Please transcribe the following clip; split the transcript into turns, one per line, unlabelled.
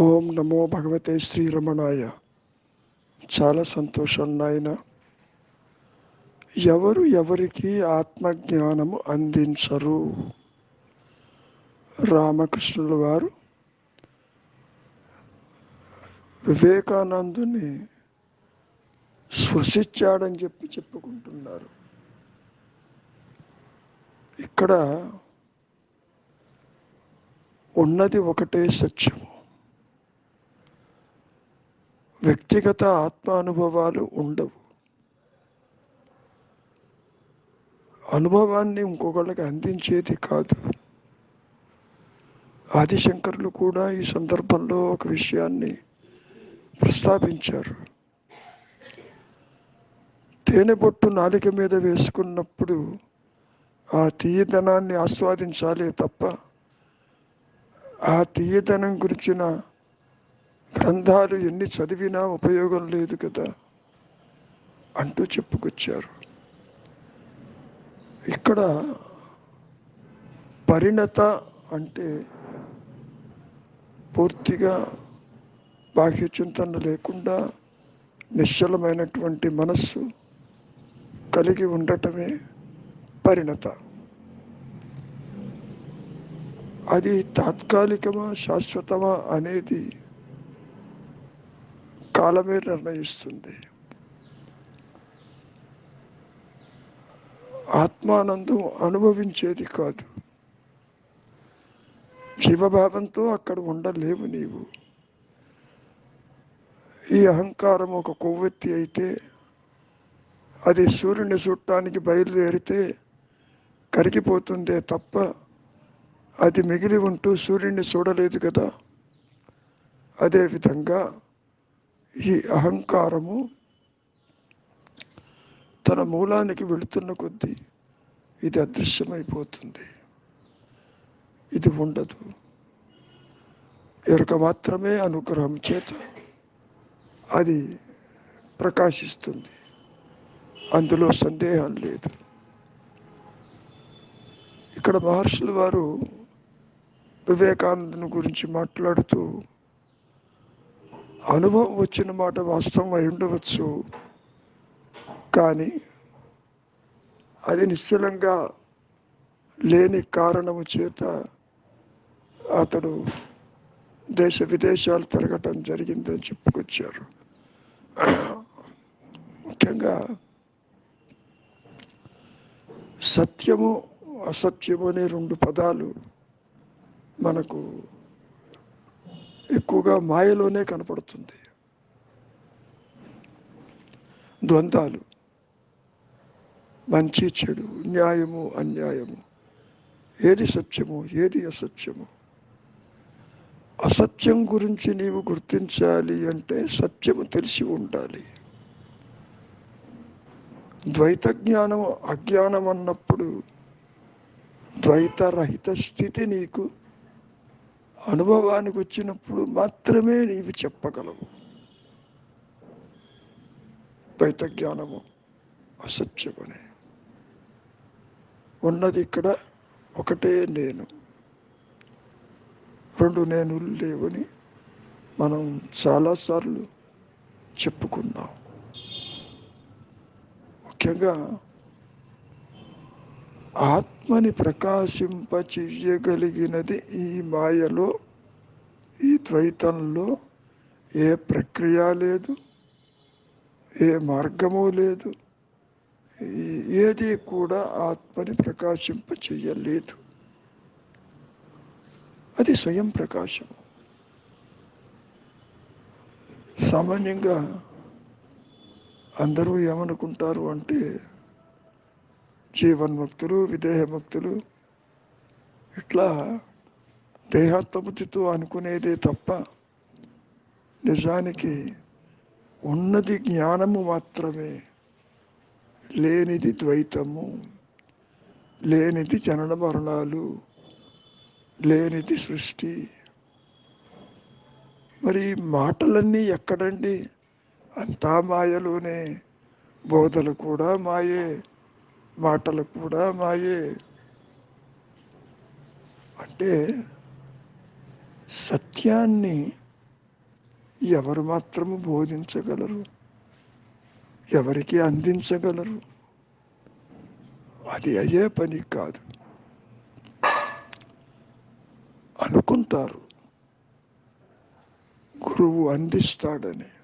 ఓం నమో భగవతే శ్రీరమణాయ. చాలా సంతోషం నాయన. ఎవరు ఎవరికి ఆత్మజ్ఞానము అందించరు. రామకృష్ణుల వారు వివేకానందుని స్పృశించాడని చెప్పి చెప్పుకుంటున్నారు. ఇక్కడ ఉన్నది ఒకటే సత్యము. వ్యక్తిగత ఆత్మ అనుభవాలు ఉండవు. అనుభవాన్ని ఇంకొకళ్ళకి అందించేది కాదు. ఆదిశంకరులు కూడా ఈ సందర్భంలో ఒక విషయాన్ని ప్రస్తావించారు. తేనె బొట్టు నాలిక మీద వేసుకున్నప్పుడు ఆ తీయదనాన్ని ఆస్వాదించాలి తప్ప ఆ తీయదనం గురించిన గ్రంథాలు ఎన్ని చదివినా ఉపయోగం లేదు కదా అంటూ చెప్పుకొచ్చారు. ఇక్కడ పరిణత అంటే పూర్తిగా బాహ్య చింతన లేకుండా నిశ్చలమైనటువంటి మనస్సు కలిగి ఉండటమే పరిణత. అది తాత్కాలికమా శాశ్వతమా అనేది కాలమే నిర్ణయిస్తుంది. ఆత్మానందం అనుభవించేది కాదు. జీవభావంతో అక్కడ ఉండలేవు నీవు. ఈ అహంకారం ఒక కొవ్వెత్తి అయితే అది సూర్యుని చుట్టానికి బయలుదేరితే కరిగిపోతుందే తప్ప అది మిగిలి ఉంటూ సూర్యుడిని చూడలేదు కదా. అదేవిధంగా ఈ అహంకారము తన మూలానికి వెళుతున్న కొద్దీ ఇది అదృశ్యమైపోతుంది. ఇది ఉండదు. ఎరుక మాత్రమే అనుగ్రహం చేత అది ప్రకాశిస్తుంది. అందులో సందేహం లేదు. ఇక్కడ మహర్షులు వారు వివేకానందుని గురించి మాట్లాడుతూ అనుభవం వచ్చిన మాట వాస్తవం అయి ఉండవచ్చు. కానీ అది నిశ్చలంగా లేని కారణము చేత అతడు దేశ విదేశాలు తిరగటం జరిగిందని చెప్పుకొచ్చారు. ముఖ్యంగా సత్యము అసత్యము అనే రెండు పదాలు మనకు ఎక్కువగా మాయలోనే కనపడుతుంది. ద్వంద్వాలు. మంచి చెడు న్యాయము అన్యాయము. ఏది సత్యము ఏది అసత్యము? అసత్యం గురించి నీవు గుర్తించాలి అంటే సత్యము తెలిసి ఉండాలి. ద్వైత జ్ఞానం అజ్ఞానం అన్నప్పుడు ద్వైతరహిత స్థితి నీకు అనుభవానికి వచ్చినప్పుడు మాత్రమే నీవు చెప్పగలవు. ద్వైత జ్ఞానము అసత్యమనే. ఉన్నది ఇక్కడ ఒకటే నేను. రెండు నేను లేవని మనం చాలాసార్లు చెప్పుకున్నాం. ముఖ్యంగా ఆత్మ ఆత్మని ప్రకాశింప చెయ్యగలిగినది ఈ మాయలో ఈ ద్వైతంలో ఏ ప్రక్రియ లేదు ఏ మార్గము లేదు ఏది కూడా ఆత్మని ప్రకాశింప చెయ్యలేదు అది స్వయం ప్రకాశము. సామాన్యంగా అందరూ ఏమనుకుంటారు అంటే జీవన్ముక్తులు విదేహముక్తులు. ఇట్లా దేహాత్మబుద్ధితో అనుకునేదే తప్ప నిజానికి ఉన్నది జ్ఞానము మాత్రమే. లేనిది ద్వైతము లేనిది జనన మరణాలు లేనిది సృష్టి. మరి మాటలన్నీ ఎక్కడండి? అంతా మాయలోనే. బోధలు కూడా మాయే. మాటలు కూడా మాయే. అంటే సత్యాన్ని ఎవరు మాత్రము బోధించగలరు? ఎవరికి అందించగలరు? అది అయ్యే పని కాదు. అనుకుంటారు. గురువు అందిస్తాడని.